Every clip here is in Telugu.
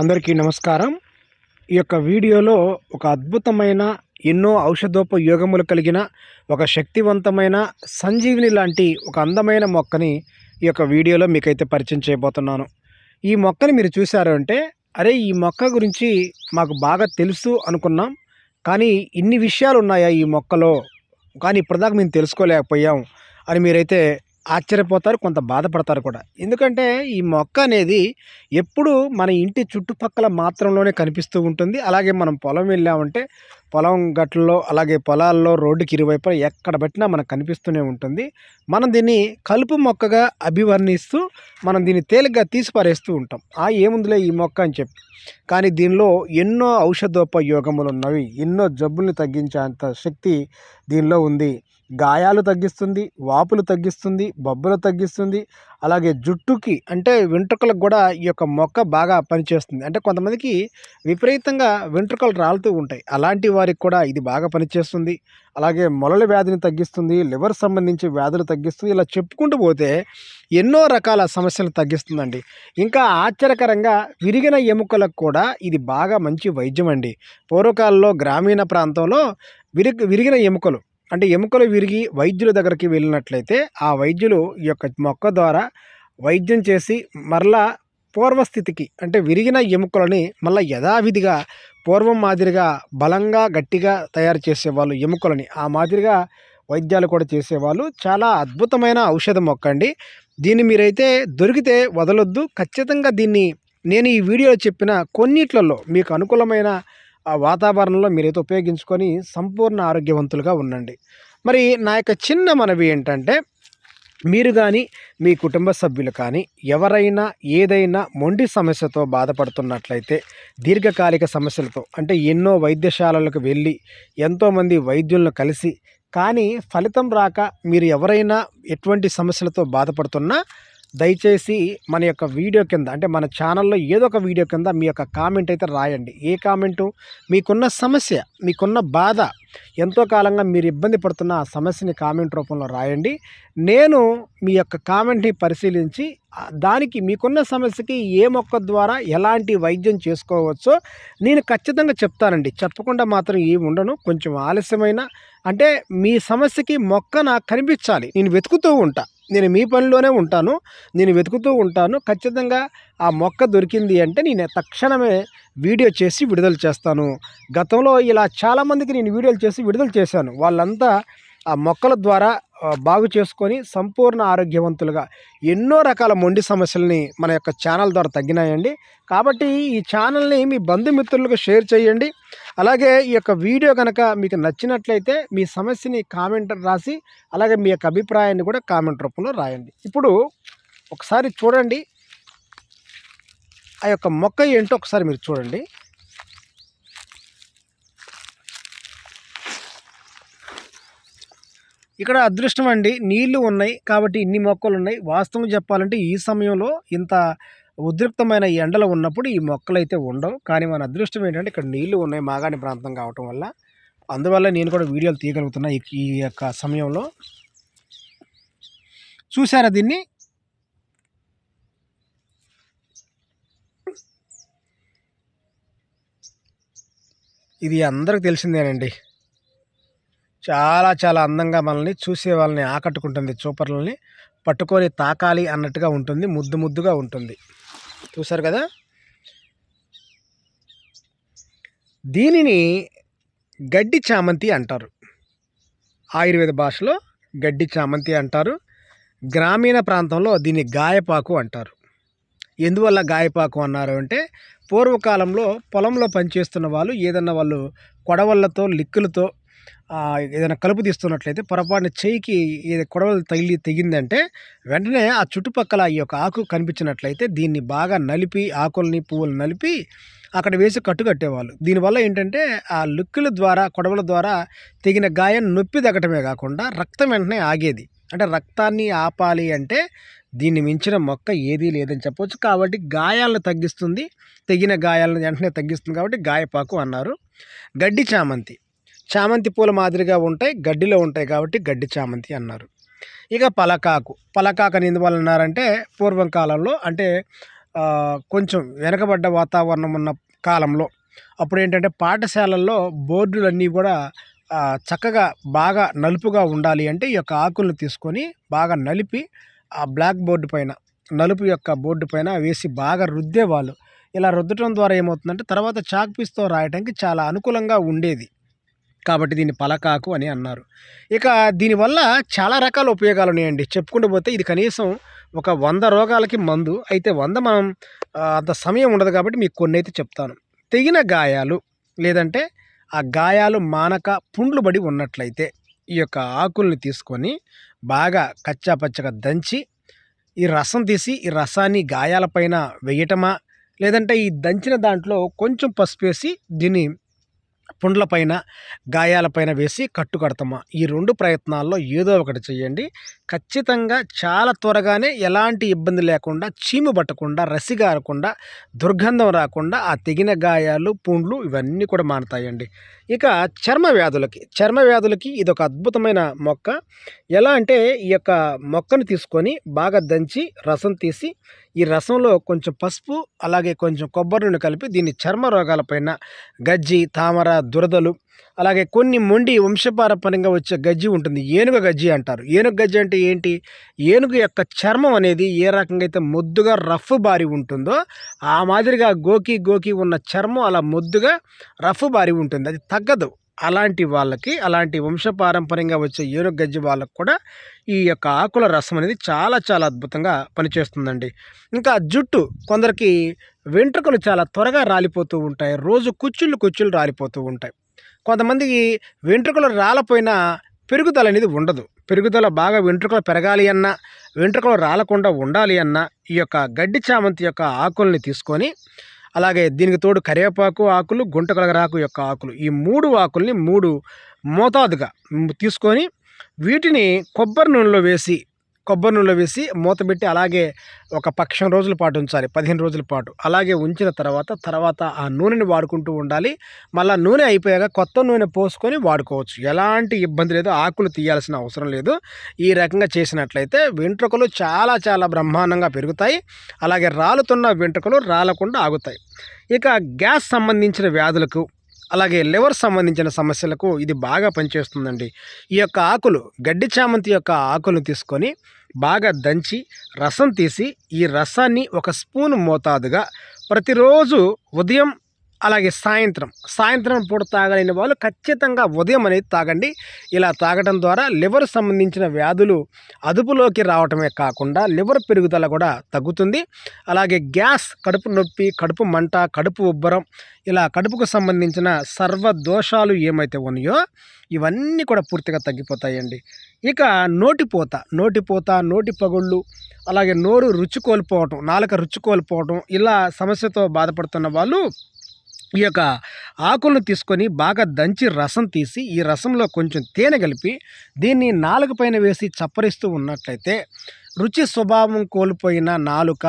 అందరికీ నమస్కారం. ఈ యొక్క వీడియోలో ఒక అద్భుతమైన ఎన్నో ఔషధోపయోగములు కలిగిన ఒక శక్తివంతమైన సంజీవిని లాంటి ఒక అందమైన మొక్కని ఈ యొక్క వీడియోలో మీకైతే పరిచయం చేయబోతున్నాను. ఈ మొక్కని మీరు చూశారు అంటే అరే ఈ మొక్క గురించి మాకు బాగా తెలుసు అనుకున్నాం. కానీ ఇన్ని విషయాలు ఉన్నాయా ఈ మొక్కలో? కానీ ఇప్పటిదాకా మేము తెలుసుకోలేకపోయాం అని మీరైతే ఆశ్చర్యపోతారు కొంత బాధపడతారు కూడా. ఎందుకంటే ఈ మొక్క అనేది ఎప్పుడు మన ఇంటి చుట్టుపక్కల మాత్రంలోనే కనిపిస్తూ ఉంటుంది. అలాగే మనం పొలం వెళ్ళామంటే పొలం గట్లలో అలాగే పొలాల్లో రోడ్డుకి ఇరువైపు ఎక్కడ పెట్టినా మనకు కనిపిస్తూనే ఉంటుంది. మనం దీన్ని కలుపు మొక్కగా అభివర్ణిస్తూ మనం దీన్ని తేలిగ్గా తీసిపారేస్తూ ఉంటాం. ఆ ఏముందిలే ఈ మొక్క అని చెప్పి. కానీ దీనిలో ఎన్నో ఔషధోపయోగములు ఉన్నవి ఎన్నో జబ్బుల్ని తగ్గించేంత శక్తి దీనిలో ఉంది. గాయాలు తగ్గిస్తుంది వాపులు తగ్గిస్తుంది బొబ్బలు తగ్గిస్తుంది. అలాగే జుట్టుకి అంటే వెంట్రుకలకు కూడా ఈ యొక్క మొక్క బాగా పనిచేస్తుంది. అంటే కొంతమందికి విపరీతంగా వెంట్రుకలు రాలుతూ ఉంటాయి. అలాంటి వారికి కూడా ఇది బాగా పనిచేస్తుంది. అలాగే మొలల వ్యాధిని తగ్గిస్తుంది లివర్ సంబంధించి వ్యాధులు తగ్గిస్తుంది. ఇలా చెప్పుకుంటూ పోతే ఎన్నో రకాల సమస్యలు తగ్గిస్తుందండి. ఇంకా ఆశ్చర్యకరంగా విరిగిన ఎముకలకు కూడా ఇది బాగా మంచి వైద్యం అండి. పూర్వకాలంలో గ్రామీణ ప్రాంతంలో విరిగి విరిగిన ఎముకలు అంటే ఎముకలు విరిగి వైద్యుల దగ్గరికి వెళ్ళినట్లయితే ఆ వైద్యులు ఈ యొక్క మొక్క ద్వారా వైద్యం చేసి మరలా పూర్వస్థితికి అంటే విరిగిన ఎముకలని మళ్ళీ యథావిధిగా పూర్వం మాదిరిగా బలంగా గట్టిగా తయారు చేసేవాళ్ళు ఎముకలని. ఆ మాదిరిగా వైద్యాలు కూడా చేసేవాళ్ళు. చాలా అద్భుతమైన ఔషధ మొక్క అండి. దీన్ని మీరైతే దొరికితే వదలొద్దు. ఖచ్చితంగా దీన్ని నేను ఈ వీడియోలో చెప్పిన కొన్నిట్లలో మీకు అనుకూలమైన ఆ వాతావరణంలో మీరైతే ఉపయోగించుకొని సంపూర్ణ ఆరోగ్యవంతులుగా ఉండండి. మరి నా యొక్క చిన్న మనవి ఏంటంటే మీరు కానీ మీ కుటుంబ సభ్యులు కానీ ఎవరైనా ఏదైనా మొండి సమస్యతో బాధపడుతున్నట్లయితే దీర్ఘకాలిక సమస్యలతో అంటే ఎన్నో వైద్యశాలలకు వెళ్ళి ఎంతోమంది వైద్యులను కలిసి కానీ ఫలితం రాక మీరు ఎవరైనా ఎటువంటి సమస్యలతో బాధపడుతున్నా దయచేసి మన యొక్క వీడియో కింద అంటే మన ఛానల్లో ఏదో ఒక వీడియో కింద మీ యొక్క కామెంట్ అయితే రాయండి. ఏ కామెంటు? మీకున్న సమస్య మీకున్న బాధ ఎంతో కాలంగా మీరు ఇబ్బంది పడుతున్న ఆ సమస్యని కామెంట్ రూపంలో రాయండి. నేను మీ యొక్క కామెంట్ని పరిశీలించి దానికి మీకున్న సమస్యకి ఏ మొక్క ద్వారా ఎలాంటి వైద్యం చేసుకోవచ్చో నేను ఖచ్చితంగా చెప్తానండి. చెప్పకుండా మాత్రం ఏమి ఉండను. కొంచెం ఆలస్యమైన అంటే మీ సమస్యకి మొక్క నాకు కనిపించాలి. నేను వెతుకుతూ ఉంటా. నేను మీ పనిలోనే ఉంటాను నేను వెతుకుతూ ఉంటాను. ఖచ్చితంగా ఆ మొక్క దొరికింది అంటే నేను తక్షణమే వీడియో చేసి విడుదల చేస్తాను. గతంలో ఇలా చాలామందికి నేను వీడియోలు చేసి విడుదల చేశాను. వాళ్ళంతా ఆ మొక్కల ద్వారా బాగు చేసుకొని సంపూర్ణ ఆరోగ్యవంతులుగా ఎన్నో రకాల మొండి సమస్యల్ని మన యొక్క ఛానల్ ద్వారా తగ్గినాయండి. కాబట్టి ఈ ఛానల్ని మీ బంధుమిత్రులకు షేర్ చేయండి. అలాగే ఈ యొక్క వీడియో కనుక మీకు నచ్చినట్లయితే మీ సమస్యని కామెంట్ రాసి అలాగే మీ యొక్క అభిప్రాయాన్ని కూడా కామెంట్ రూపంలో రాయండి. ఇప్పుడు ఒకసారి చూడండి. ఆ యొక్క మొక్క ఏంటో ఒకసారి మీరు చూడండి. ఇక్కడ అదృష్టం అండి నీళ్ళు ఉన్నాయి కాబట్టి ఇన్ని మొక్కలు ఉన్నాయి. వాస్తవం చెప్పాలంటే ఈ సమయంలో ఇంత ఉద్రిక్తమైన ఈ ఎండలు ఉన్నప్పుడు ఈ మొక్కలు అయితే ఉండవు. కానీ మన అదృష్టం ఏంటంటే ఇక్కడ నీళ్ళు ఉన్నాయి మాగాణి ప్రాంతం కావటం వల్ల. అందువల్ల నేను కూడా వీడియోలు తీయగలుగుతున్నా ఈ ఈ యొక్క సమయంలో. చూసారా దీన్ని? ఇది అందరికి తెలిసిందేనండి. చాలా చాలా అందంగా మనల్ని చూసే వాళ్ళని ఆకట్టుకుంటుంది చూపర్లని. పట్టుకొని తాకాలి అన్నట్టుగా ఉంటుంది ముద్దు ముద్దుగా ఉంటుంది. చూసారు కదా? దీనిని గడ్డి చామంతి అంటారు. ఆయుర్వేద భాషలో గడ్డి చామంతి అంటారు. గ్రామీణ ప్రాంతంలో దీన్ని గాయపాకు అంటారు. ఎందువల్ల గాయపాకు అన్నారు అంటే పూర్వకాలంలో పొలంలో పనిచేస్తున్న వాళ్ళు ఏదన్నా వాళ్ళు కొడవళ్ళతో లిక్కులతో ఏదైనా కలుపు తీస్తున్నట్లయితే పొరపాటున చేయికి ఏదో కొడవలు తగిలి తెగిందంటే వెంటనే ఆ చుట్టుపక్కల ఈ యొక్క ఆకు కనిపించినట్లయితే దీన్ని బాగా నలిపి ఆకుల్ని పువ్వులు నలిపి అక్కడ వేసి కట్టు కట్టేవాళ్ళు. దీనివల్ల ఏంటంటే ఆ లుక్కుల ద్వారా కొడవల ద్వారా తెగిన గాయం నొప్పి తగ్గటమే కాకుండా రక్తం వెంటనే ఆగేది. అంటే రక్తాన్ని ఆపాలి అంటే దీన్ని మించిన మొక్క ఏదీ లేదని చెప్పవచ్చు కాబట్టి గాయాలను తగ్గిస్తుంది. తెగిన గాయాలను వెంటనే తగ్గిస్తుంది కాబట్టి గాయపాకు అన్నారు. గడ్డి చామంతి. చామంతి పూల మాదిరిగా ఉంటాయి గడ్డిలో ఉంటాయి కాబట్టి గడ్డి చామంతి అన్నారు. ఇక పలకాకు. పలకాకని ఎందువల్ల అన్నారంటే పూర్వం కాలంలో అంటే కొంచెం వెనకబడ్డ వాతావరణం ఉన్న కాలంలో అప్పుడు ఏంటంటే పాఠశాలల్లో బోర్డులన్నీ కూడా చక్కగా బాగా నలుపుగా ఉండాలి అంటే ఈ యొక్క ఆకులను తీసుకొని బాగా నలిపి ఆ బ్లాక్ బోర్డు పైన నలుపు యొక్క బోర్డు పైన వేసి బాగా రుద్దేవాళ్ళు. ఇలా రుద్దటం ద్వారా ఏమవుతుందంటే తర్వాత చాక్ పీస్తో రాయడానికి చాలా అనుకూలంగా ఉండేది. కాబట్టి దీన్ని పలకాకు అని అన్నారు. ఇక దీనివల్ల చాలా రకాల ఉపయోగాలు ఉన్నాయండి. చెప్పుకుంటూ పోతే ఇది కనీసం ఒక వంద రోగాలకి మందు. అయితే వంద మనం అంత సమయం ఉండదు కాబట్టి మీకు కొన్ని అయితే చెప్తాను. తెగిన గాయాలు లేదంటే ఆ గాయాలు మానక పుండ్లు పడి ఉన్నట్లయితే ఈ యొక్క ఆకుల్ని తీసుకొని బాగా కచ్చా పచ్చగా దంచి ఈ రసం తీసి ఈ రసాన్ని గాయాలపైన వేయటమా లేదంటే ఈ దంచిన దాంట్లో కొంచెం పసుపు వేసి దీన్ని పుండ్లపైన గాయాలపైన వేసి కట్టు కడతామా ఈ రెండు ప్రయత్నాల్లో ఏదో ఒకటి చేయండి ఖచ్చితంగా చాలా త్వరగానే ఎలాంటి ఇబ్బంది లేకుండా చీము పట్టకుండా రసి గారకుండా దుర్గంధం రాకుండా ఆ తెగిన గాయాలు పుండ్లు ఇవన్నీ కూడా మారుతాయండి. ఇక చర్మ వ్యాధులకి చర్మ వ్యాధులకి ఇది ఒక అద్భుతమైన మొక్క. ఎలా అంటే ఈ యొక్క మొక్కను తీసుకొని బాగా దంచి రసం తీసి ఈ రసంలో కొంచెం పసుపు అలాగే కొంచెం కొబ్బరి నూనె కలిపి దీన్ని చర్మ రోగాలపైన గజ్జి తామర దురదలు అలాగే కొన్ని మొండి వంశపారపర్యంగా వచ్చే గజ్జి ఉంటుంది. ఏనుగ గజ్జి అంటారు. ఏనుగ గజ్జి అంటే ఏంటి? ఏనుగు యొక్క చర్మం అనేది ఏ రకంగా అయితే ముద్దుగా రఫ్ బారి ఉంటుందో ఆ మాదిరిగా గోకి గోకి ఉన్న చర్మం అలా ముద్దుగా రఫ్ బారి ఉంటుంది. అది తగ్గదు. అలాంటి వాళ్ళకి అలాంటి వంశపారంపర్యంగా వచ్చే ఏనుగు గజ్జి వాళ్ళకు కూడా ఈ యొక్క ఆకుల రసం అనేది చాలా చాలా అద్భుతంగా పనిచేస్తుందండి. ఇంకా జుట్టు కొందరికి వెంట్రుకలు చాలా త్వరగా రాలిపోతూ ఉంటాయి. రోజు కుచ్చుళ్ళు కుచ్చుళ్ళు రాలిపోతూ ఉంటాయి. కొంతమందికి వెంట్రుకలు రాలపోయినా పెరుగుదల అనేది ఉండదు. పెరుగుదల బాగా వెంట్రుకలు పెరగాలి అన్నా వెంట్రుకలు రాలకుండా ఉండాలి అన్నా ఈ యొక్క గడ్డి చామంతి యొక్క ఆకుల్ని తీసుకొని అలాగే దీనికి తోడు కరివేపాకు ఆకులు గుంటకలగరాకు యొక్క ఆకులు. ఈ మూడు ఆకుల్ని మూడు మోతాదుగా తీసుకొని వీటిని కొబ్బరి నూనెలో వేసి కొబ్బరి నూనెలో వేసి మూత పెట్టి అలాగే ఒక పక్షం రోజుల పాటు ఉంచాలి పదిహేను రోజుల పాటు. అలాగే ఉంచిన తర్వాత తర్వాత ఆ నూనెని వాడుకుంటూ ఉండాలి. మళ్ళీ నూనె అయిపోయాక కొత్త నూనె పోసుకొని వాడుకోవచ్చు. ఎలాంటి ఇబ్బంది లేదు ఆకులు తీయాల్సిన అవసరం లేదు. ఈ రకంగా చేసినట్లయితే వెంట్రుకలు చాలా చాలా బ్రహ్మాండంగా పెరుగుతాయి. అలాగే రాలుతున్న వెంట్రుకలు రాలకుండా ఆగుతాయి. ఇక గ్యాస్ సంబంధించిన వ్యాధులకు అలాగే లివర్ సంబంధించిన సమస్యలకు ఇది బాగా పనిచేస్తుందండి. ఈ యొక్క ఆకులు గడ్డి చామంతి యొక్క ఆకులను తీసుకొని బాగా దంచి రసం తీసి ఈ రసాన్ని ఒక స్పూన్ మోతాదుగా ప్రతిరోజు ఉదయం అలాగే సాయంత్రం సాయంత్రం పూట తాగలేని వాళ్ళు ఖచ్చితంగా ఉదయం అనేది తాగండి. ఇలా తాగడం ద్వారా లివర్ సంబంధించిన వ్యాధులు అదుపులోకి రావటమే కాకుండా లివర్ పెరుగుదల కూడా తగ్గుతుంది. అలాగే గ్యాస్ కడుపు నొప్పి కడుపు మంట కడుపు ఉబ్బరం ఇలా కడుపుకు సంబంధించిన సర్వ దోషాలు ఏమైతే ఉన్నాయో ఇవన్నీ కూడా పూర్తిగా తగ్గిపోతాయండి. ఇక నోటిపోత నోటిపోత నోటి పగుళ్ళు అలాగే నోరు రుచి కోల్పోవటం నాలుక రుచి కోల్పోవటం ఇలా సమస్యతో బాధపడుతున్న వాళ్ళు ఈ యొక్క ఆకులను తీసుకొని బాగా దంచి రసం తీసి ఈ రసంలో కొంచెం తేనె కలిపి దీన్ని నాలుక పైన వేసి చప్పరిస్తూ ఉన్నట్లయితే రుచి స్వభావం కోల్పోయిన నాలుక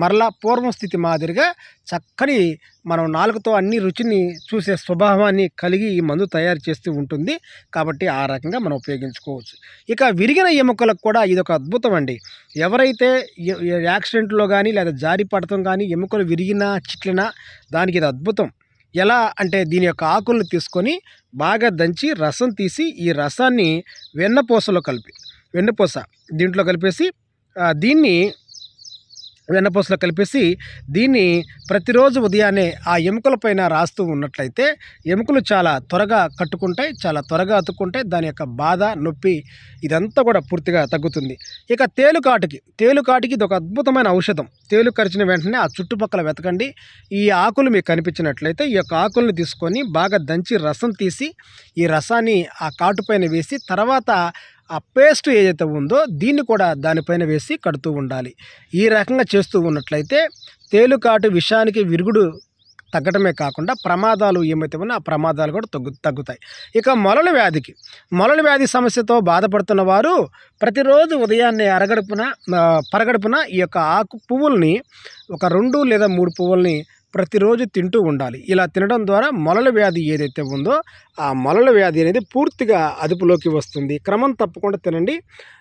మరలా పూర్వం స్థితి మాదిరిగా చక్కని మనం నాలుగుతో అన్ని రుచిని చూసే స్వభావాన్ని కలిగి ఈ మందు తయారు చేస్తూ ఉంటుంది. కాబట్టి ఆ రకంగా మనం ఉపయోగించుకోవచ్చు. ఇక విరిగిన ఎముకలకు కూడా ఇది ఒక అద్భుతం అండి. ఎవరైతే యాక్సిడెంట్లో కానీ లేదా జారి పడటం కానీ ఎముకలు విరిగినా చిట్లినా దానికి ఇది అద్భుతం. ఎలా అంటే దీని యొక్క ఆకులను తీసుకొని బాగా దంచి రసం తీసి ఈ రసాన్ని వెన్నపూసలో కలిపి వెన్నపూస దీంట్లో కలిపేసి దీన్ని వెన్నపూసలో కలిపేసి దీన్ని ప్రతిరోజు ఉదయాన్నే ఆ ఎముకల పైన రాస్తూ ఉన్నట్లయితే ఎముకలు చాలా త్వరగా కట్టుకుంటాయి చాలా త్వరగా అతుక్కుంటాయి. దాని యొక్క బాధ నొప్పి ఇదంతా కూడా పూర్తిగా తగ్గుతుంది. ఇక తేలుకాటుకి తేలుకాటుకి ఇది ఒక అద్భుతమైన ఔషధం. తేలు కరిచిన వెంటనే ఆ చుట్టుపక్కల వెతకండి. ఈ ఆకులు మీకు కనిపించినట్లయితే ఈ యొక్క ఆకులను తీసుకొని బాగా దంచి రసం తీసి ఈ రసాన్ని ఆ కాటుపైన వేసి తర్వాత ఆ పేస్ట్ ఏదైతే ఉందో దీన్ని కూడా దానిపైన వేసి కడుతూ ఉండాలి. ఈ రకంగా చేస్తూ ఉన్నట్లయితే తేలుకాటు విషానికి విరుగుడు తగ్గటమే కాకుండా ప్రమాదాలు ఏమైతే ఉన్నా ఆ ప్రమాదాలు కూడా తగ్గు తగ్గుతాయి. ఇక మొలల వ్యాధికి మొలల వ్యాధి సమస్యతో బాధపడుతున్న వారు ప్రతిరోజు ఉదయాన్నే అరగడుపున పరగడుపున ఈ యొక్క ఆకు పువ్వుల్ని ఒక రెండు లేదా మూడు పువ్వుల్ని ప్రతిరోజు తింటూ ఉండాలి. ఇలా తినడం ద్వారా మొలల వ్యాధి ఏదైతే ఉందో ఆ మొలల వ్యాధి అనేది పూర్తిగా అదుపులోకి వస్తుంది. క్రమం తప్పకుండా తినండి.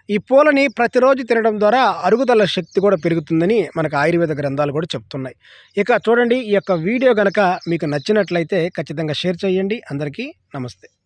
ఈ పూలని ప్రతిరోజు తినడం ద్వారా అరుగుదల శక్తి కూడా పెరుగుతుందని మనకు ఆయుర్వేద గ్రంథాలు కూడా చెప్తున్నాయి. ఇక చూడండి ఈ యొక్క వీడియో కనుక మీకు నచ్చినట్లయితే ఖచ్చితంగా షేర్ చేయండి. అందరికీ నమస్తే.